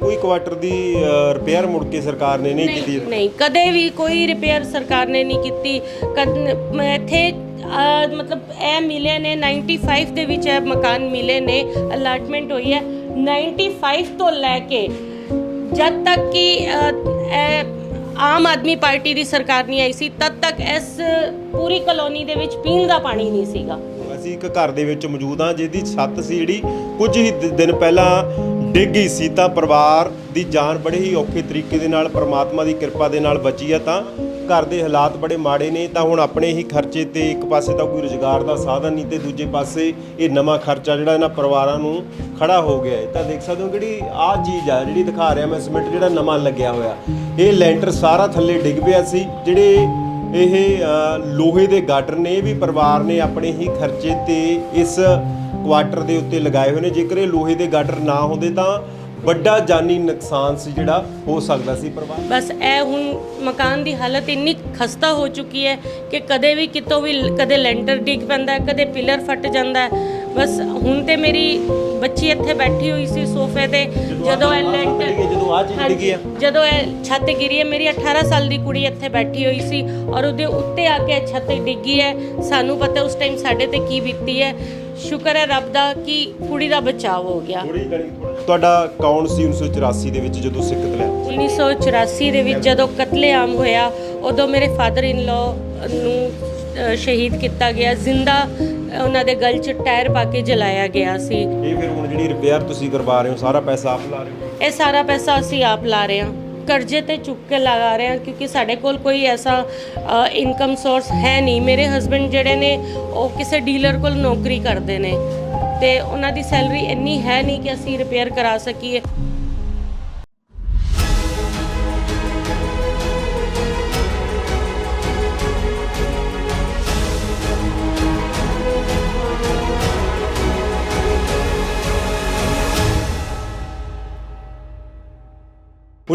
ਕੋਈ ਕੁਆਟਰ ਦੀ ਰਿਪੇਅਰ ਮੁੜ ਕੇ ਸਰਕਾਰ ਨੇ ਨਹੀਂ ਕੀਤੀ? ਨਹੀਂ ਕਦੇ ਵੀ ਕੋਈ ਰਿਪੇਅਰ ਸਰਕਾਰ ਨੇ ਨਹੀਂ ਕੀਤੀ। ਕਦ ਮੈਂ ਇੱਥੇ ਅਹ, ਮਤਲਬ ਇਹ ਮਿਲੇ ਨੇ 95 ਦੇ ਵਿੱਚ ਇਹ ਮਕਾਨ ਮਿਲੇ ਨੇ ਅਲਾਟਮੈਂਟ ਹੋਈ ਹੈ। 95 ਤੋਂ ਲੈ ਕੇ ਜਦ ਤੱਕ ਕਿ ਅਹ, ਇਹ ਆਮ ਆਦਮੀ ਪਾਰਟੀ ਦੀ ਸਰਕਾਰ ਨਹੀਂ ਆਈ ਸੀ ਤਦ ਤੱਕ ਇਸ ਪੂਰੀ ਕਲੋਨੀ ਦੇ ਵਿੱਚ ਪੀਣ ਦਾ ਪਾਣੀ ਨਹੀਂ ਸੀਗਾ। ਅਸੀਂ ਇੱਕ ਘਰ ਦੇ ਵਿੱਚ ਮੌਜੂਦ ਹਾਂ ਜਿਹਦੀ ਛੱਤ ਸੀ ਜਿਹੜੀ ਕੁਝ ਹੀ ਦ- ਦਿਨ ਪਹਿਲਾਂ ਡਿੱਗੀ ਗਈ ਸੀ ਤਾਂ ਪਰਿਵਾਰ ਦੀ ਜਾਨ ਬੜੇ ਹੀ ਔਖੇ ਤਰੀਕੇ ਦੇ ਨਾਲ, ਪ੍ਰਮਾਤਮਾ ਦੀ ਕਿਰਪਾ ਦੇ ਨਾਲ ਬਚੀ ਆ ਤਾਂ ਘਰ ਦੇ ਹਾਲਾਤ ਬੜੇ ਮਾੜੇ ਨੇ, ਤਾਂ ਹੁਣ ਆਪਣੇ ਹੀ ਖਰਚੇ ਤੇ ਇੱਕ ਪਾਸੇ ਤਾਂ ਕੋਈ ਰੁਜ਼ਗਾਰ ਦਾ ਸਾਧਨ ਨਹੀਂ ਤੇ ਦੂਜੇ ਪਾਸੇ ਇਹ ਨਵਾਂ ਖਰਚਾ ਜਿਹੜਾ ਇਹਨਾਂ ਪਰਿਵਾਰਾਂ ਨੂੰ ਖੜਾ ਹੋ ਗਿਆ ਹੈ। ਤਾਂ ਦੇਖ ਸਕਦੇ ਹੋ ਜਿਹੜੀ ਆਹ ਚੀਜ਼ ਆ, ਜਿਹੜੀ ਦਿਖਾ ਰਿਹਾ ਮੈਂ ਸਿਮੈਂਟ, ਜਿਹੜਾ ਨਵਾਂ ਲੱਗਿਆ ਹੋਇਆ, ਇਹ ਲੈਂਟਰ ਸਾਰਾ ਥੱਲੇ ਡਿੱਗ ਪਿਆ ਸੀ, ਜਿਹੜੇ ਇਹ ਲੋਹੇ ਦੇ ਗਾਟਰ ਨੇ, ਇਹ ਵੀ ਪਰਿਵਾਰ ਨੇ ਆਪਣੇ ਹੀ ਖਰਚੇ ਤੇ ਇਸ ਕੁਆਟਰ ਦੇ ਉੱਤੇ ਲਗਾਏ ਹੋਏ ਨੇ। ਜੇਕਰ ਇਹ ਲੋਹੇ ਦੇ ਗਾਟਰ ਨਾ ਹੁੰਦੇ ਤਾਂ ਵੱਡਾ ਜਾਨੀ ਨੁਕਸਾਨ ਸੀ ਜਿਹੜਾ ਹੋ ਸਕਦਾ ਸੀ। ਪਰਿਵਾਰ ਬਸ ਇਹ ਹੁਣ ਮਕਾਨ ਦੀ ਹਾਲਤ ਇੰਨੀ ਖਸਤਾ ਹੋ ਚੁੱਕੀ ਹੈ ਕਿ ਕਦੇ ਵੀ ਕਿਤੋਂ ਵੀ ਕਦੇ ਲੈਂਟਰ ਡਿੱਗ ਪੈਂਦਾ ਹੈ ਕਦੇ ਪਿਲਰ ਫਟ ਜਾਂਦਾ ਹੈ। ਬਸ ਹੁਣ ਤੇ ਮੇਰੀ ਬੱਚੀ ਇੱਥੇ ਬੈਠੀ ਹੋਈ ਸੀ ਸੋਫੇ ਤੇ ਜਦੋਂ ਇਹ ਲੈਂਟਰ ਜਦੋਂ ਆਹ ਚੀਜ਼ ਡਿੱਗੀ ਆ। ਜਦੋਂ ਇਹ ਛੱਤ ਗਿਰੀ ਹੈ ਮੇਰੀ 18 ਸਾਲ ਦੀ ਕੁੜੀ ਇੱਥੇ ਬੈਠੀ ਹੋਈ ਸੀ ਔਰ ਉਹਦੇ ਉੱਤੇ ਆ ਕੇ ਇਹ ਛੱਤ ਡਿੱਗੀ ਹੈ। ਸਾਨੂੰ ਪਤਾ ਉਸ ਟਾਈਮ ਸਾਡੇ ਤੇ ਕੀ ਬੀਤੀ ਹੈ। ਸ਼ੁਕਰ ਹੈ ਰੱਬ ਦਾ ਕਿ ਕੁੜੀ ਦਾ ਬਚਾਅ ਹੋ ਗਿਆ। ਤੁਹਾਡਾ ਕੌਣ ਸੀ 1984 ਦੇ ਵਿੱਚ ਜਦੋਂ ਸਿੱਕਤ ਲਿਆ 1984 ਦੇ ਵਿੱਚ ਜਦੋਂ ਕਤਲੇਆਮ ਹੋਇਆ ਉਦੋਂ ਮੇਰੇ ਫਾਦਰ ਇਨ ਲਾ ਨੂੰ ਅ, ਸ਼ਹੀਦ ਕੀਤਾ ਗਿਆ। ਜ਼ਿੰਦਾ ਅ, ਉਹਨਾਂ ਦੇ ਗਲ 'ਚ ਟਾਇਰ ਪਾ ਕੇ ਜਲਾਇਆ ਗਿਆ ਸੀ। ਇਹ ਫਿਰ ਹੁਣ ਜਿਹੜੀ ਰਿਪੇਅਰ ਤੁਸੀਂ ਕਰਵਾ ਰਹੇ ਹੋ ਸਾਰਾ ਪੈਸਾ ਆਪ ਲਾ ਰਹੇ ਹੋ? ਇਹ ਸਾਰਾ ਪੈਸਾ ਅਸੀਂ ਆਪ ਲਾ ਰਹੇ ਹਾਂ। ਕਰਜ਼ੇ ਤੇ ਚੁੱਕ ਕੇ ਲਗਾ ਰਹੇ ਹਾਂ, ਕਿਉਂਕਿ ਸਾਡੇ ਕੋਲ ਕੋਈ ਐਸਾ ਇਨਕਮ ਸੋਰਸ ਹੈ ਨਹੀਂ। ਮੇਰੇ ਹਸਬੰਡ ਜਿਹੜੇ ਨੇ, ਉਹ ਕਿਸੇ ਡੀਲਰ ਕੋਲ ਨੌਕਰੀ ਕਰਦੇ ਨੇ। ਤੇ ਉਹਨਾਂ ਦੀ ਸੈਲਰੀ ਇੰਨੀ ਹੈ ਨਹੀਂ ਕਿ ਅਸੀਂ ਰਿਪੇਅਰ ਕਰਾ ਸਕੀਏ।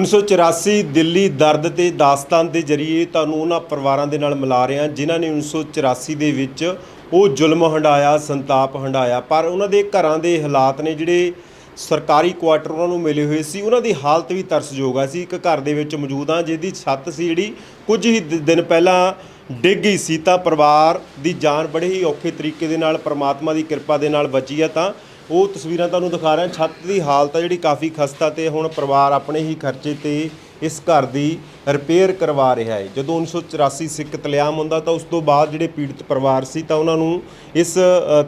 1984 ਦਿੱਲੀ ਦਰਦ ਤੇ ਦਾਸਤਾਨ ਦੇ ਜਰੀਏ ਤੁਹਾਨੂੰ ਉਹਨਾਂ ਪਰਿਵਾਰਾਂ ਦੇ ਨਾਲ ਮਿਲਾ ਰਹੇ ਹਾਂ ਜਿਨ੍ਹਾਂ ਨੇ 1984 ਦੇ ਵਿੱਚ ਉਹ ਜ਼ੁਲਮ ਹੰਡਾਇਆ, ਸੰਤਾਪ ਹੰਡਾਇਆ। ਪਰ ਉਹਨਾਂ ਦੇ ਘਰਾਂ ਦੇ ਹਾਲਾਤ ਨੇ ਜਿਹੜੇ ਸਰਕਾਰੀ ਕੁਆਟਰ ਉਹਨਾਂ ਨੂੰ ਮਿਲੇ ਹੋਏ ਸੀ, ਉਹਨਾਂ ਦੀ ਹਾਲਤ ਵੀ ਤਰਸਯੋਗ ਆ। ਸੀ ਇੱਕ ਘਰ ਦੇ ਵਿੱਚ ਮੌਜੂਦ ਆ ਜਿਹਦੀ ਛੱਤ ਸੀ ਜਿਹੜੀ ਕੁਝ ਹੀ ਦਿਨ ਪਹਿਲਾਂ ਡਿੱਗ ਗਈ ਸੀ ਤਾਂ ਪਰਿਵਾਰ ਦੀ ਜਾਨ ਬੜੇ ਹੀ ਔਖੇ ਤਰੀਕੇ ਦੇ ਨਾਲ, ਪ੍ਰਮਾਤਮਾ ਦੀ ਕਿਰਪਾ ਦੇ ਨਾਲ ਬਚੀ ਆ ਤਾਂ ਉਹ ਤਸਵੀਰਾਂ ਤੁਹਾਨੂੰ ਦਿਖਾ ਰਿਹਾ। ਛੱਤ ਦੀ ਹਾਲਤ ਆ ਜਿਹੜੀ ਕਾਫੀ ਖਸਤਾ ਤੇ ਹੁਣ ਪਰਿਵਾਰ ਆਪਣੇ ਹੀ ਖਰਚੇ ਤੇ ਇਸ ਘਰ ਦੀ ਰਿਪੇਅਰ ਕਰਵਾ ਰਿਹਾ ਹੈ। ਜਦੋਂ 1984 ਸਿੱਖ ਕਤਲੇਆਮ ਹੁੰਦਾ ਤਾਂ ਉਸ ਤੋਂ ਬਾਅਦ ਜਿਹੜੇ ਪੀੜਤ ਪਰਿਵਾਰ ਸੀ ਤਾਂ ਉਹਨਾਂ ਨੂੰ ਇਸ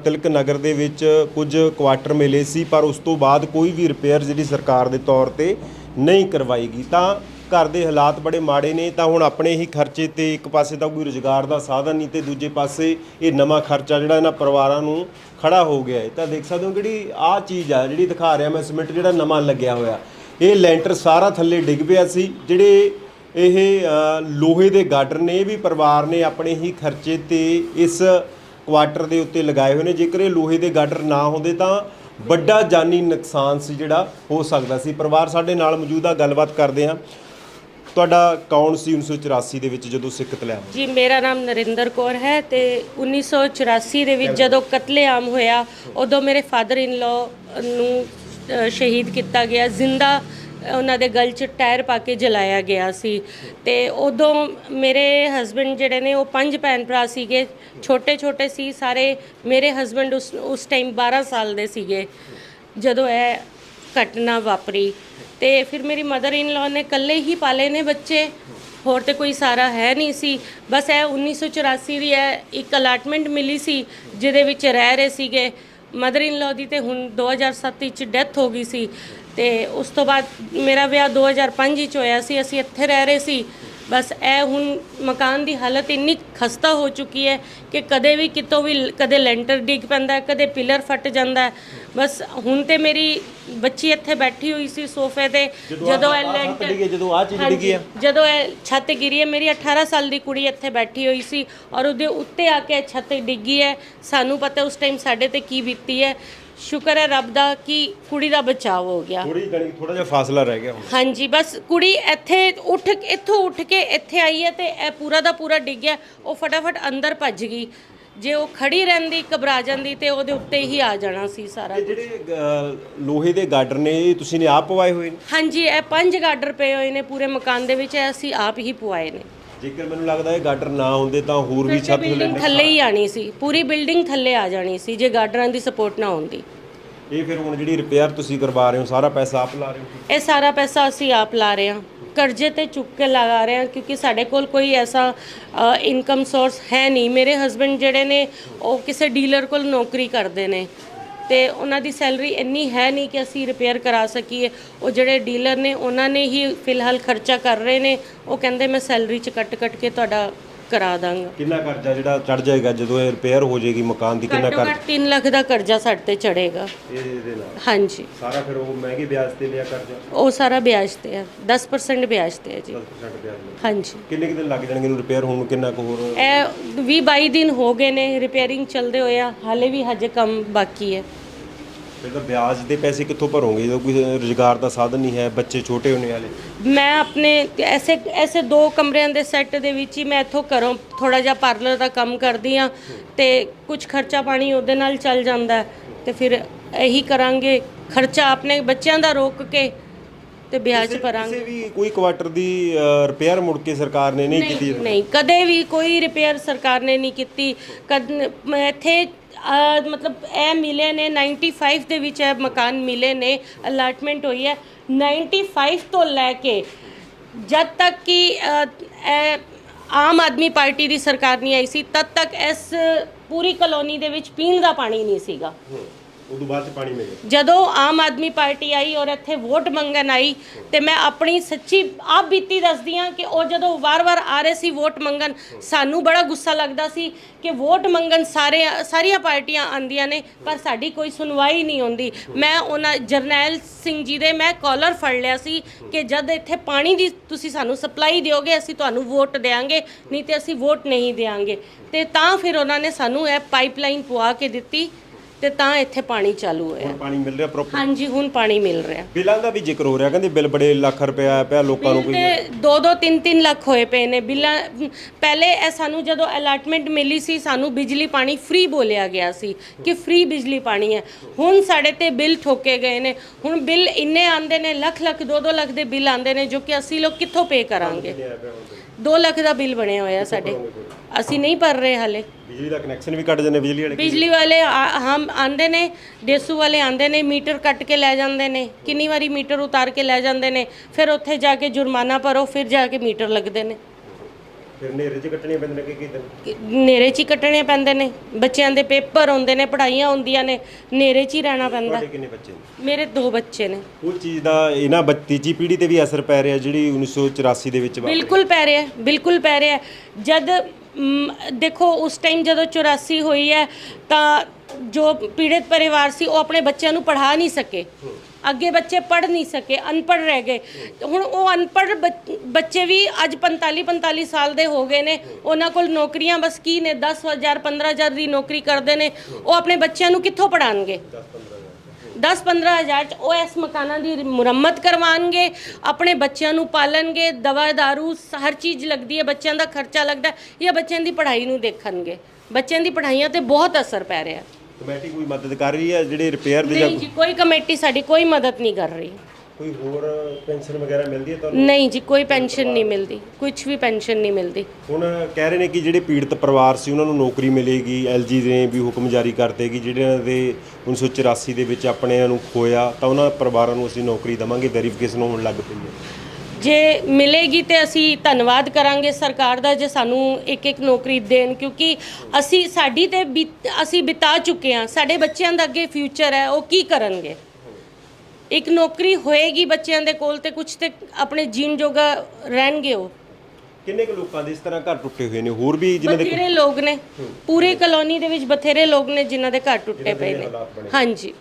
ਤਿਲਕ ਨਗਰ ਦੇ ਵਿੱਚ ਕੁਝ ਕੁਆਟਰ ਮਿਲੇ ਸੀ, ਪਰ ਉਸ ਤੋਂ ਬਾਅਦ ਕੋਈ ਵੀ ਰਿਪੇਅਰ ਜਿਹੜੀ ਸਰਕਾਰ ਦੇ ਤੌਰ ਤੇ ਨਹੀਂ ਕਰਵਾਈ ਗਈ। ਤਾਂ ਘਰ ਦੇ ਹਾਲਾਤ ਬੜੇ ਮਾੜੇ ਨੇ, ਤਾਂ ਹੁਣ ਆਪਣੇ ਹੀ ਖਰਚੇ ਤੇ ਇੱਕ ਪਾਸੇ ਤਾਂ ਕੋਈ ਰੁਜ਼ਗਾਰ ਦਾ ਸਾਧਨ ਨਹੀਂ ਤੇ ਦੂਜੇ ਪਾਸੇ ਇਹ ਨਵਾਂ ਖਰਚਾ ਜਿਹੜਾ ਇਹਨਾਂ ਪਰਿਵਾਰਾਂ ਨੂੰ ਖੜਾ ਹੋ ਗਿਆ ਹੈ। ਤਾਂ ਦੇਖ ਸਕਦੇ ਹੋ ਜਿਹੜੀ ਆਹ ਚੀਜ਼ ਆ, ਜਿਹੜੀ ਦਿਖਾ ਰਿਹਾ ਮੈਂ ਸਿਮੈਂਟ ਜਿਹੜਾ ਨਵਾਂ ਲੱਗਿਆ ਹੋਇਆ, ਇਹ ਲੈਂਟਰ ਸਾਰਾ ਥੱਲੇ ਡਿੱਗ ਪਿਆ ਸੀ, ਜਿਹੜੇ ਇਹ ਲੋਹੇ ਦੇ ਗਾਡਰ ਨੇ, ਇਹ ਵੀ ਪਰਿਵਾਰ ਨੇ ਆਪਣੇ ਹੀ ਖਰਚੇ ਤੇ ਇਸ ਕੁਆਟਰ ਦੇ ਉੱਤੇ ਲਗਾਏ ਹੋਏ ਨੇ। ਜੇਕਰ ਇਹ ਲੋਹੇ ਦੇ ਗਾਡਰ ਨਾ ਹੁੰਦੇ ਤਾਂ ਵੱਡਾ ਜਾਨੀ ਨੁਕਸਾਨ ਸੀ ਜਿਹੜਾ ਹੋ ਸਕਦਾ ਸੀ। ਪਰਿਵਾਰ ਸਾਡੇ ਨਾਲ ਮੌਜੂਦਾ ਗੱਲਬਾਤ ਕਰਦੇ ਹਾਂ। ਤੁਹਾਡਾ ਕੌਣ ਸੀ 1984 ਦੇ ਵਿੱਚ ਜਦੋਂ ਸਿੱਕਤ ਲਿਆ ਜੀ ਮੇਰਾ ਨਾਮ ਨਰਿੰਦਰ ਕੌਰ ਹੈ ਤੇ 1984 ਦੇ ਵਿੱਚ ਜਦੋਂ ਕਤਲੇਆਮ ਹੋਇਆ ਉਦੋਂ ਮੇਰੇ ਫਾਦਰ ਇਨ ਲਾ ਨੂੰ ਅ, ਸ਼ਹੀਦ ਕੀਤਾ ਗਿਆ। ਜ਼ਿੰਦਾ ਉਹਨਾਂ ਦੇ ਗਲ 'ਚ ਟਾਇਰ ਪਾ ਕੇ ਜਲਾਇਆ ਗਿਆ ਸੀ। ਤੇ ਉਦੋਂ ਮੇਰੇ ਹਸਬੰਡ ਜਿਹੜੇ ਨੇ ਉਹ ਪੰਜ ਭੈਣ ਭਰਾ ਸੀਗੇ। ਛੋਟੇ ਛੋਟੇ ਸੀ ਸਾਰੇ ਮੇਰੇ ਹਸਬੰਡ ਉਸ ਉਸ ਟਾਈਮ 12 ਸਾਲ ਦੇ ਸੀਗੇ। ਜਦੋਂ ਇਹ ਘਟਨਾ ਵਾਪਰੀ ਤੇ ਫਿਰ ਮੇਰੀ ਮਦਰ ਇਨ ਲਾ ਨੇ ਇਕੱਲੇ ਹੀ ਪਾਲੇ ਨੇ ਬੱਚੇ। ਹੋਰ ਤੇ ਕੋਈ ਸਾਰਾ ਹੈ ਨਹੀਂ ਸੀ। ਬਸ ਇਹ 1984 ਦੀ ਹੈ ਇੱਕ ਅਲਾਟਮੈਂਟ ਮਿਲੀ ਸੀ, ਜਿਹਦੇ ਵਿੱਚ ਰਹਿ ਰਹੇ ਸੀਗੇ। ਮਦਰ ਇਨ ਲਾ ਦੀ ਤੇ ਹੁਣ 2007 ਵਿੱਚ ਡੈਥ ਹੋ ਗਈ ਸੀ। ਤੇ ਉਸ ਤੋਂ ਬਾਅਦ ਮੇਰਾ ਵਿਆਹ 2005 ਵਿੱਚ ਹੋਇਆ ਸੀ। ਅਸੀਂ ਇੱਥੇ ਰਹਿ ਰਹੇ ਸੀ। ਬਸ ਇਹ ਹੁਣ ਮਕਾਨ ਦੀ ਹਾਲਤ ਇੰਨੀ ਖਸਤਾ ਹੋ ਚੁੱਕੀ ਹੈ ਕਿ ਕਦੇ ਵੀ ਕਿਤੋਂ ਵੀ ਕਦੇ ਲੈਂਟਰ ਡਿੱਗ ਪੈਂਦਾ, ਕਦੇ ਪਿਲਰ ਫਟ ਜਾਂਦਾ। ਬਸ ਹੁਣ ਤੇ ਮੇਰੀ ਬੱਚੀ ਇੱਥੇ ਬੈਠੀ ਹੋਈ ਸੀ ਸੋਫੇ ਤੇ ਜਦੋਂ ਇਹ ਲੈਂਟਰ ਜਦੋਂ ਆਹ ਚੀਜ਼ ਡਿੱਗੀ ਆ ਹਾਂਜੀ, ਜਦੋਂ ਇਹ ਛੱਤ ਗਿਰੀ ਹੈ ਮੇਰੀ 18 ਸਾਲ ਦੀ ਕੁੜੀ ਇੱਥੇ ਬੈਠੀ ਹੋਈ ਸੀ ਔਰ ਉਹਦੇ ਉੱਤੇ ਆ ਕੇ ਛੱਤ ਡਿੱਗੀ ਹੈ। ਸਾਨੂੰ ਪਤਾ ਉਸ ਟਾਈਮ ਸਾਡੇ ਤੇ ਕੀ ਬੀਤੀ ਹੈ। ਸ਼ੁਕਰ ਹੈ ਰੱਬ ਦਾ ਕਿ ਕੁੜੀ ਦਾ ਬਚਾਅ ਹੋ ਗਿਆ। ਥੋੜੀ ਜਣੀ ਥੋੜਾ ਜਿਹਾ ਫਾਸਲਾ ਰਹਿ ਗਿਆ ਹੁਣ। ਹਾਂਜੀ ਬਸ ਕੁੜੀ ਇੱਥੇ ਉੱਠ ਇੱਥੋਂ ਉੱਠ ਕੇ ਇੱਥੇ ਆਈ ਹੈ ਤੇ ਇਹ ਪੂਰਾ ਦਾ ਪੂਰਾ ਡਿੱਗ ਗਿਆ। ਉਹ ਫਟਾਫਟ ਅੰਦਰ ਭੱਜ ਗਈ। ਜੇ ਉਹ ਖੜੀ ਰਹਿੰਦੀ ਘਬਰਾ ਜਾਂਦੀ ਤੇ ਉਹਦੇ ਉੱਤੇ ਹੀ ਆ ਜਾਣਾ ਸੀ ਸਾਰਾ ਜਿਹੜੇ ਅ, ਲੋਹੇ ਦੇ ਗਾਡਰ ਨੇ ਇਹ ਤੁਸੀਂ ਨੇ ਆਪ ਪਵਾਏ ਹੋਏ ਨੇ? ਹਾਂਜੀ ਇਹ ਪੰਜ ਗਾਡਰ ਪਏ ਹੋਏ ਨੇ ਪੂਰੇ ਮਕਾਨ ਦੇ ਵਿੱਚ ਇਹ ਅਸੀਂ ਆਪ ਹੀ ਪਵਾਏ ਨੇ। ਜੇਕਰ ਮੈਨੂੰ ਲੱਗਦਾ ਇਹ ਗਾਡਰ ਨਾ ਹੁੰਦੇ ਤਾਂ ਹੋਰ ਵੀ ਛੱਤ ਬਿਲਡਿੰਗ ਥੱਲੇ ਹੀ ਆਣੀ ਸੀ। ਪੂਰੀ ਬਿਲਡਿੰਗ ਥੱਲੇ ਆ ਜਾਣੀ ਸੀ ਜੇ ਗਾਡਰਾਂ ਦੀ ਸਪੋਰਟ ਨਾ ਹੁੰਦੀ। ਇਹ ਫਿਰ ਹੁਣ ਜਿਹੜੀ ਰਿਪੇਅਰ ਤੁਸੀਂ ਕਰਵਾ ਰਹੇ ਹੋ ਸਾਰਾ ਪੈਸਾ ਆਪ ਲਾ ਰਹੇ ਹੋ? ਇਹ ਸਾਰਾ ਪੈਸਾ ਅਸੀਂ ਆਪ ਲਾ ਰਹੇ ਹਾਂ। ਕਰਜ਼ੇ ਤੇ ਚੁੱਕ ਕੇ ਲਗਾ ਰਹੇ ਹਾਂ, ਕਿਉਂਕਿ ਸਾਡੇ ਕੋਲ ਕੋਈ ਐਸਾ ਇਨਕਮ ਸੋਰਸ ਹੈ ਨਹੀਂ। ਮੇਰੇ ਹਸਬੰਡ ਜਿਹੜੇ ਨੇ, ਉਹ ਕਿਸੇ ਡੀਲਰ ਕੋਲ ਨੌਕਰੀ ਕਰਦੇ ਨੇ। ਤੇ ਉਹਨਾਂ ਦੀ ਸੈਲਰੀ ਇੰਨੀ ਹੈ ਨਹੀਂ ਕਿ ਅਸੀਂ ਰਿਪੇਅਰ ਕਰਾ ਸਕੀਏ। ਉਹ ਜਿਹੜੇ ਡੀਲਰ ਨੇ, ਉਹਨਾਂ ਨੇ ਹੀ ਫਿਲਹਾਲ ਖਰਚਾ ਕਰ ਰਹੇ ਨੇ। ਉਹ ਕਹਿੰਦੇ ਮੈਂ ਸੈਲਰੀ ਚ ਕੱਟ ਕੱਟ ਕੇ ਤੁਹਾਡਾ ਕਰਾ ਦਾਂਗਾ। ਕਿੰਨਾ ਕਰਜ਼ਾ ਜਿਹੜਾ ਚੜ ਜਾਏਗਾ ਜਦੋਂ ਇਹ ਰਿਪੇਅਰ ਹੋ ਜਾਏਗੀ ਮਕਾਨ ਦੀ ਕਿੰਨਾ ਘੱਟੋ ਕਰ ਘੱਟ 3 ਲੱਖ ਦਾ ਕਰਜ਼ਾ ਸਾਡੇ ਤੇ ਚੜੇਗਾ ਇਹਦੇ ਨਾਲ? ਹਾਂਜੀ। ਸਾਰਾ ਫਿਰ ਉਹ ਮਹਿੰਗੇ ਵਿਆਜ ਤੇ ਲਿਆ ਕਰਜ਼ਾ? ਉਹ ਸਾਰਾ ਵਿਆਜ ਤੇ ਹੈ 10% ਵਿਆਜ ਤੇ ਹੈ ਜੀ। 10% ਵਿਆਜ ਨਾਲ ਹਾਂਜੀ। ਕਿੰਨੇ ਕੁ ਦਿਨ ਲੱਗ ਜਾਣਗੇ ਇਹਨੂੰ ਰਿਪੇਅਰ ਹੋਣ ਨੂੰ? ਕਿੰਨਾ ਕੁ ਹੋਰ? ਇਹ 20 22 ਦਿਨ ਹੋ ਗਏ ਨੇ ਰਿਪੇਅਰਿੰਗ ਚੱਲਦੇ ਹੋਇਆ ਹਾਲੇ ਵੀ ਹਜੇ ਕੰਮ ਬਾਕੀ ਹੈ। ਫਿਰ ਤਾਂ ਵਿਆਜ ਦੇ ਪੈਸੇ ਕਿੱਥੋਂ ਭਰੋਗੇ? ਜਦੋਂ ਕੋਈ ਰੁਜ਼ਗਾਰ ਦਾ ਸਾਧਨ ਨਹੀਂ ਹੈ, ਬੱਚੇ ਛੋਟੇ ਹੋਣੇ ਵਾਲੇ। ਮੈਂ ਆਪਣੇ ਐਸੇ ਐਸੇ ਦੋ ਕਮਰਿਆਂ ਦੇ ਸੈੱਟ ਦੇ ਵਿੱਚ ਹੀ ਮੈਂ ਇੱਥੋਂ ਘਰੋਂ ਥੋੜਾ ਜਿਹਾ ਪਾਰਲਰ ਦਾ ਕੰਮ ਕਰਦੀ ਆ ਤੇ ਕੁਝ ਖਰਚਾ ਪਾਣੀ ਉਹਦੇ ਨਾਲ ਚੱਲ ਜਾਂਦਾ ਹੈ ਤੇ ਫਿਰ ਇਹੀ ਕਰਾਂਗੇ। ਖਰਚਾ ਆਪਣੇ ਬੱਚਿਆਂ ਦਾ ਰੋਕ ਕੇ ਤੇ ਵਿਆਜ ਭਰਾਂਗੇ ਕਿਸੇ ਵੀ ਕੋਈ ਕੁਆਟਰ ਦੀ ਰਿਪੇਅਰ ਮੁੜ ਕੇ ਸਰਕਾਰ ਨੇ ਨਹੀਂ ਕੀਤੀ ਨਹੀਂ ਨਹੀਂ ਕਦੇ ਵੀ ਕੋਈ ਰਿਪੇਅਰ ਸਰਕਾਰ ਨੇ ਨਹੀਂ ਕੀਤੀ। ਕਦ ਮੈਂ ਇੱਥੇ ਅਹ, ਮਤਲਬ ਇਹ ਮਿਲੇ ਨੇ 95 ਦੇ ਵਿੱਚ ਇਹ ਮਕਾਨ ਮਿਲੇ ਨੇ ਅਲਾਟਮੈਂਟ ਹੋਈ ਹੈ। 95 ਤੋਂ ਲੈ ਕੇ ਜਦ ਤੱਕ ਕਿ ਅਹ, ਇਹ ਆਮ ਆਦਮੀ ਪਾਰਟੀ ਦੀ ਸਰਕਾਰ ਨਹੀਂ ਆਈ ਸੀ ਤਦ ਤੱਕ ਇਸ ਪੂਰੀ ਕਲੋਨੀ ਦੇ ਵਿੱਚ ਪੀਣ ਦਾ ਪਾਣੀ ਨਹੀਂ ਸੀਗਾ। ਉਦੋਂ ਬਾਅਦ ਚ ਪਾਣੀ ਮਿਲੇ ਜਦੋਂ ਆਮ ਆਦਮੀ ਪਾਰਟੀ ਆਈ ਔਰ ਇੱਥੇ ਵੋਟ ਮੰਗਣ ਆਈ ਤੇ ਮੈਂ ਆਪਣੀ ਸੱਚੀ ਆਪ ਬੀਤੀ ਦੱਸਦੀ ਹਾਂ ਕਿ ਉਹ ਜਦੋਂ ਵਾਰ-ਵਾਰ ਆ ਰਹੇ ਸੀ ਵੋਟ ਮੰਗਣ, ਸਾਨੂੰ ਬੜਾ ਗੁੱਸਾ ਲੱਗਦਾ ਸੀ ਕਿ ਵੋਟ ਮੰਗਣ ਸਾਰੇ ਸਾਰੀਆਂ ਪਾਰਟੀਆਂ ਆਂਦੀਆਂ ਨੇ, ਪਰ ਸਾਡੀ ਕੋਈ ਸੁਣਵਾਈ ਨਹੀਂ ਹੁੰਦੀ। ਮੈਂ ਉਹਨਾਂ, ਜਰਨੈਲ ਸਿੰਘ ਜੀ ਦੇ ਮੈਂ ਕਾਲਰ ਫੜ ਲਿਆ ਸੀ ਕਿ ਜਦ ਇੱਥੇ ਪਾਣੀ ਦੀ ਤੁਸੀਂ ਸਾਨੂੰ ਸਪਲਾਈ ਦਿਓਗੇ, ਅਸੀਂ ਤੁਹਾਨੂੰ ਵੋਟ ਦੇਾਂਗੇ ਨਹੀਂ ਤੇ ਅਸੀਂ ਵੋਟ ਨਹੀਂ ਦੇਾਂਗੇ ਤੇ ਤਾਂ ਫਿਰ ਉਹਨਾਂ ਨੇ ਸਾਨੂੰ ਇਹ ਪਾਈਪਲਾਈਨ ਪਵਾ ਕੇ ਦਿੱਤੀ ਤੇ ਤਾਂ ਇੱਥੇ ਪਾਣੀ ਚਾਲੂ ਹੋਇਆ। ਹੁਣ ਪਾਣੀ ਮਿਲ ਰਿਹਾ ਪ੍ਰੋਪਰ ਹਾਂਜੀ ਹੁਣ ਪਾਣੀ ਮਿਲ ਰਿਹਾ। ਬਿੱਲਾਂ ਦਾ ਵੀ ਜ਼ਿਕਰ ਹੋ ਰਿਹਾ ਕਹਿੰਦੇ ਬਿੱਲ ਬੜੇ ਲੱਖ ਰੁਪਏ ਆਇਆ ਪਿਆ ਲੋਕਾਂ ਨੂੰ ਬਿੱਲ ਕੋਈ ਤੇ 2-2 3-3 ਲੱਖ ਹੋਏ ਪਏ ਨੇ। ਬਿੱਲਾਂ ਪਹਿਲੇ ਇਹ ਸਾਨੂੰ ਜਦੋਂ ਅਲਾਟਮੈਂਟ ਮਿਲੀ ਸੀ ਸਾਨੂੰ ਬਿਜਲੀ ਪਾਣੀ ਫ੍ਰੀ ਬੋਲਿਆ ਗਿਆ ਸੀ ਕਿ ਫ੍ਰੀ ਬਿਜਲੀ ਪਾਣੀ ਹੈ। ਹੁਣ ਸਾਡੇ ਤੇ ਬਿੱਲ ਠੋਕੇ ਗਏ ਨੇ। ਹੁਣ ਬਿੱਲ ਇੰਨੇ ਆਂਦੇ ਨੇ ਲੱਖ ਲੱਖ 2-2 ਲੱਖ ਦੇ ਬਿੱਲ ਆਂਦੇ ਨੇ ਜੋ ਕਿ ਅਸੀਂ ਲੋਕ ਕਿੱਥੋਂ ਪੇ ਕਰਾਂਗੇ? 2 ਲੱਖ ਦਾ ਬਿੱਲ ਬਣਿਆ ਹੋਇਆ ਸਾਡੇ। ਅਸੀਂ ਨਹੀਂ ਭਰ ਰਹੇ ਹਾਲੇ। ਬਿਜਲੀ ਦਾ ਕਨੈਕਸ਼ਨ ਵੀ ਕੱਟ ਜਾਂਦੇ ਬਿਜਲੀ ਵਾਲੇ ਬਿਜਲੀ ਵਾਲੇ ਆ- ਹਮ ਆਂਦੇ ਨੇ ਡੇਸੂ ਵਾਲੇ ਆਂਦੇ ਨੇ ਮੀਟਰ ਕੱਟ ਕੇ ਲੈ ਜਾਂਦੇ ਨੇ ਕਿੰਨੀ ਵਾਰੀ ਮੀਟਰ ਉਤਾਰ ਕੇ ਲੈ ਜਾਂਦੇ ਨੇ ਫਿਰ ਉੱਥੇ ਜਾ ਕੇ ਜੁਰਮਾਨਾ ਭਰੋ ਫਿਰ ਜਾ ਕੇ ਮੀਟਰ ਲੱਗਦੇ ਨੇ। ਫਿਰ ਨੇਰੇ ਚ ਕੱਟਣੀਆਂ ਪੈਂਦੀਆਂ ਨੇ ਕਿ ਦਿਨ ਨੇਰੇ 'ਚ ਹੀ ਕੱਟਣੇ ਪੈਂਦੇ ਨੇ ਬੱਚਿਆਂ ਦੇ ਪੇਪਰ ਹੁੰਦੇ ਨੇ ਪੜ੍ਹਾਈਆਂ ਹੁੰਦੀਆਂ ਨੇ ਨੇਰੇ 'ਚ ਹੀ ਰਹਿਣਾ ਪੈਂਦਾ। ਤੁਹਾਡੇ ਕਿੰਨੇ ਬੱਚੇ ਨੇ? ਮੇਰੇ ਦੋ ਬੱਚੇ ਨੇ। ਉਹ ਚੀਜ਼ ਦਾ ਇਹਨਾਂ ਬੱਚ- ਤੀਜੀ ਪੀੜ੍ਹੀ ਤੇ ਵੀ ਅਸਰ ਪੈ ਰਿਹਾ ਜਿਹੜੀ 1984 ਦੇ ਵਿੱਚ ਵਾਪਰੀ। ਬਿਲਕੁਲ ਪੈ ਰਿਹਾ ਹੈ, ਬਿਲਕੁਲ ਪੈ ਰਿਹਾ। ਹੈ। ਜਦ ਦੇਖੋ, ਉਸ ਟਾਈਮ ਜਦੋਂ 84 ਹੋਈ ਹੈ, ਤਾਂ ਜੋ ਪੀੜਤ ਪਰਿਵਾਰ ਸੀ, ਉਹ ਆਪਣੇ ਬੱਚਿਆਂ ਨੂੰ ਪੜ੍ਹਾ ਨਹੀਂ ਸਕੇ। ਅੱਗੇ ਬੱਚੇ ਪੜ੍ਹ ਨਹੀਂ ਸਕੇ, ਅਨਪੜ੍ਹ ਰਹਿ ਗਏ। ਹੁਣ ਉਹ ਅਨਪੜ੍ਹ ਬੱਚੇ ਵੀ ਅੱਜ 45 45 ਸਾਲ ਦੇ ਹੋ ਗਏ ਨੇ। ਉਹਨਾਂ ਕੋਲ ਨੌਕਰੀਆਂ ਬਸ ਕੀ ਨੇ? 10000 15000 ਦੀ ਨੌਕਰੀ ਕਰਦੇ ਨੇ। ਉਹ ਆਪਣੇ ਬੱਚਿਆਂ ਨੂੰ ਕਿੱਥੋਂ ਪੜਾਣਗੇ 10-15000 ਚ ਉਹ ਇਸ ਮਕਾਨਾਂ ਦੀ ਮੁਰੰਮਤ ਕਰਵਾਣਗੇ ਆਪਣੇ ਬੱਚਿਆਂ ਨੂੰ ਪਾਲਣਗੇ ਦਵਾ ਦਾਰੂ ਹਰ ਚੀਜ਼ ਲੱਗਦੀ ਹੈ ਬੱਚਿਆਂ ਦਾ ਖਰਚਾ ਲੱਗਦਾ ਹੈ ਜਾਂ ਬੱਚਿਆਂ ਦੀ ਪੜ੍ਹਾਈ ਨੂੰ ਦੇਖਣਗੇ। ਬੱਚਿਆਂ ਦੀ ਪੜ੍ਹਾਈਆਂ ਤੇ ਬਹੁਤ ਅਸਰ ਪੈ ਰਿਹਾ ਕਮੇਟੀ ਕੋਈ ਮਦਦ ਕਰ ਰਹੀ ਹੈ? ਜਿਹੜੇ ਰਿਪੇਅਰ ਦੇ ਕੋਈ ਕਮੇਟੀ ਸਾਡੀ ਕੋਈ ਮਦਦ ਨਹੀਂ ਕਰ ਰਹੀ। ਕੋਈ ਹੋਰ ਪੈਨਸ਼ਨ ਵਗੈਰਾ ਮਿਲਦੀ ਹੈ ਤੁਹਾਨੂੰ? ਨਹੀਂ ਜੀ ਕੋਈ ਪੈਨਸ਼ਨ ਨਹੀਂ ਮਿਲਦੀ। ਕੁਝ ਵੀ ਪੈਨਸ਼ਨ ਨਹੀਂ ਮਿਲਦੀ। ਹੁਣ ਕਹਿ ਰਹੇ ਨੇ ਕਿ ਜਿਹੜੇ ਪੀੜਤ ਪਰਿਵਾਰ ਸੀ ਉਹਨਾਂ ਨੂੰ ਨੌਕਰੀ ਮਿਲੇਗੀ ਐਲਜੀ ਨੇ ਵੀ ਹੁਕਮ ਜਾਰੀ ਕਰਤੇ ਕਿ ਜਿਹੜਿਆਂ ਦੇ 1984 ਦੇ ਵਿੱਚ ਆਪਣਿਆਂ ਨੂੰ ਖੋਇਆ ਤਾਂ ਉਹਨਾਂ ਪਰਿਵਾਰਾਂ ਨੂੰ ਅਸੀਂ ਨੌਕਰੀ ਦਵਾਂਗੇ ਵੈਰੀਫਿਕੇਸ਼ਨ ਹੋਣ ਲੱਗ ਪਈ ਹੈ। ਜੇ ਮਿਲੇਗੀ ਤੇ ਅਸੀਂ ਧੰਨਵਾਦ ਕਰਾਂਗੇ ਸਰਕਾਰ ਦਾ ਜੇ ਸਾਨੂੰ ਇੱਕ ਇੱਕ ਨੌਕਰੀ ਦੇਣ ਕਿਉਂਕਿ ਅਸੀਂ ਸਾਡੀ ਤੇ ਬੀਤ- ਅਸੀਂ ਬਿਤਾ ਚੁੱਕੇ ਹਾਂ। ਸਾਡੇ ਬੱਚਿਆਂ ਦਾ ਅੱਗੇ ਫਿਊਚਰ ਹੈ ਉਹ ਕੀ ਕਰਨਗੇ? ਇੱਕ ਨੌਕਰੀ ਹੋਏਗੀ ਬੱਚਿਆਂ ਦੇ ਕੋਲ ਤੇ ਕੁਝ ਤੇ ਆਪਣੇ ਜੀਣ ਜੋਗਾ ਰਹਿਣਗੇ ਉਹ। ਕਿੰਨੇ ਕੁ ਲੋਕਾਂ ਦੇ ਇਸ ਤਰ੍ਹਾਂ ਘਰ ਟੁੱਟੇ ਹੋਏ ਨੇ? ਹੋਰ ਵੀ ਜਿਨ੍ਹਾਂ ਦੇ ਬਥੇਰੇ ਲੋਕ ਨੇ। ਪੂਰੀ ਕਲੋਨੀ ਦੇ ਵਿੱਚ ਬਥੇਰੇ ਲੋਕ ਨੇ ਜਿਨ੍ਹਾਂ ਦੇ ਘਰ ਟੁੱਟੇ ਪਏ ਨੇ। ਹਾਂਜੀ।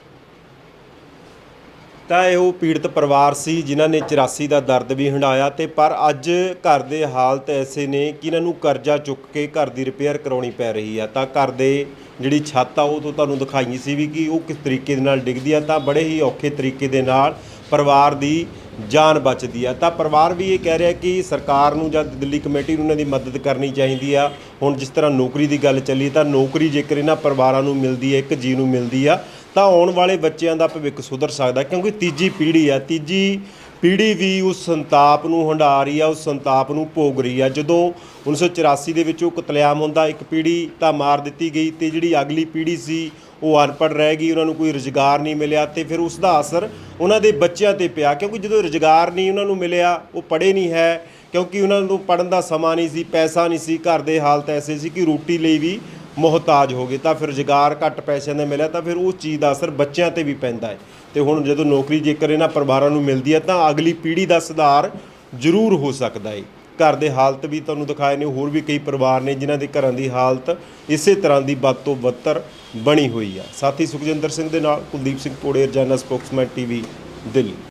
ਤਾਂ ਇਹ ਉਹ ਪੀੜਤ ਪਰਿਵਾਰ ਸੀ ਜਿਨ੍ਹਾਂ ਨੇ 84 ਦਾ ਦਰਦ ਵੀ ਹੰਡਾਇਆ ਤੇ ਪਰ ਅੱਜ ਘਰ ਦੇ ਹਾਲਤ ਐਸੇ ਨੇ ਕਿ ਇਹਨਾਂ ਨੂੰ ਕਰਜ਼ਾ ਚੁੱਕ ਕੇ ਘਰ ਦੀ ਰਿਪੇਅਰ ਕਰਾਉਣੀ ਪੈ ਰਹੀ ਆ। ਤਾਂ ਘਰ ਦੇ ਜਿਹੜੀ ਛੱਤ ਆ, ਉਹ ਤੋਂ ਤੁਹਾਨੂੰ ਦਿਖਾਈ ਸੀ ਵੀ ਕਿ ਉਹ ਕਿਸ ਤਰੀਕੇ ਦੇ ਨਾਲ ਡਿੱਗਦੀ ਆ, ਤਾਂ ਬੜੇ ਹੀ ਔਖੇ ਤਰੀਕੇ ਦੇ ਨਾਲ ਪਰਿਵਾਰ ਦੀ ਜਾਨ ਬਚਦੀ ਆ। ਤਾਂ ਪਰਿਵਾਰ ਵੀ ਇਹ ਕਹਿ ਰਿਹਾ ਕਿ ਸਰਕਾਰ ਨੂੰ ਜਾਂ ਦਿੱਲੀ ਕਮੇਟੀ ਨੂੰ ਇਹਨਾਂ ਦੀ ਮਦਦ ਕਰਨੀ ਚਾਹੀਦੀ ਆ। ਹੁਣ ਜਿਸ ਤਰ੍ਹਾਂ ਨੌਕਰੀ ਦੀ ਗੱਲ ਚੱਲੀ ਤਾਂ ਨੌਕਰੀ ਜੇਕਰ ਇਹਨਾਂ ਪਰਿਵਾਰਾਂ ਨੂੰ ਮਿਲਦੀ ਹੈ, ਇੱਕ ਜੀ ਨੂੰ ਮਿਲਦੀ ਆ ਤਾਂ ਆਉਣ ਵਾਲੇ ਬੱਚਿਆਂ ਦਾ ਭਵਿੱਖ ਸੁਧਰ ਸਕਦਾ ਕਿਉਂਕਿ ਤੀਜੀ ਪੀੜ੍ਹੀ ਆ ਤੀਜੀ ਪੀੜ੍ਹੀ ਵੀ ਉਸ ਸੰਤਾਪ ਨੂੰ ਹੰਢਾ ਰਹੀ ਆ ਉਸ ਸੰਤਾਪ ਨੂੰ ਭੋਗ ਰਹੀ ਆ ਜਦੋਂ 1984 ਦੇ ਵਿੱਚ ਉਹ ਕਤਲੇਆਮ ਹੁੰਦਾ, ਇੱਕ ਪੀੜ੍ਹੀ ਤਾਂ ਮਾਰ ਦਿੱਤੀ ਗਈ ਤੇ ਜਿਹੜੀ ਅਗਲੀ ਪੀੜ੍ਹੀ ਸੀ, ਉਹ ਅਨਪੜ੍ਹ ਰਹਿ ਗਈ, ਉਹਨਾਂ ਨੂੰ ਕੋਈ ਰੁਜ਼ਗਾਰ ਨਹੀਂ ਮਿਲਿਆ ਤੇ ਫਿਰ ਉਸ ਦਾ ਅਸਰ ਉਹਨਾਂ ਦੇ ਬੱਚਿਆਂ ਤੇ ਪਿਆ, ਕਿਉਂਕਿ ਜਦੋਂ ਰੁਜ਼ਗਾਰ ਨਹੀਂ ਉਹਨਾਂ ਨੂੰ ਮਿਲਿਆ, ਉਹ ਪੜ੍ਹੇ ਨਹੀਂ ਹੈ, ਕਿਉਂਕਿ ਉਹਨਾਂ ਨੂੰ ਪੜਨ ਦਾ ਸਮਾਂ ਨਹੀਂ ਸੀ, ਪੈਸਾ ਨਹੀਂ ਸੀ, ਘਰ ਦੇ ਹਾਲਤ ਐਸੇ ਸੀ ਕਿ ਰੋਟੀ ਲਈ ਵੀ ਮੁਹਤਾਜ ਹੋ ਗਏ, ਤਾਂ ਫਿਰ ਰੁਜ਼ਗਾਰ ਘੱਟ ਪੈਸਿਆਂ ਦਾ ਮਿਲਿਆ, ਤਾਂ ਫਿਰ ਉਸ ਚੀਜ਼ ਦਾ ਅਸਰ ਬੱਚਿਆਂ ਤੇ ਵੀ ਪੈਂਦਾ ਹੈ। ਤੇ ਹੁਣ ਜਦੋਂ ਨੌਕਰੀ ਜੇਕਰ ਇਹਨਾਂ ਪਰਿਵਾਰਾਂ ਨੂੰ ਮਿਲਦੀ ਹੈ, ਤਾਂ ਅਗਲੀ ਪੀੜ੍ਹੀ ਦਾ ਸੁਧਾਰ ਜ਼ਰੂਰ ਹੋ ਸਕਦਾ ਹੈ। ਘਰ ਦੇ ਹਾਲਤ ਵੀ ਤੁਹਾਨੂੰ ਦਿਖਾਏ ਨੇ, ਹੋਰ ਵੀ ਕਈ ਪਰਿਵਾਰ ਨੇ ਜਿਨ੍ਹਾਂ ਦੇ ਘਰਾਂ ਦੀ ਹਾਲਤ ਇਸੇ ਤਰ੍ਹਾਂ ਦੀ ਵੱਧ ਤੋਂ ਬੱਤਰ ਬਣੀ ਹੋਈ ਆ। ਸਾਥੀ ਸੁਖਜਿੰਦਰ ਸਿੰਘ ਦੇ ਨਾਲ ਕੁਲਦੀਪ ਸਿੰਘ ਪੋੜੇ, ਰਜਾਨਾ ਸਪੋਕਸਮੈਨ ਟੀਵੀ, ਦਿੱਲੀ।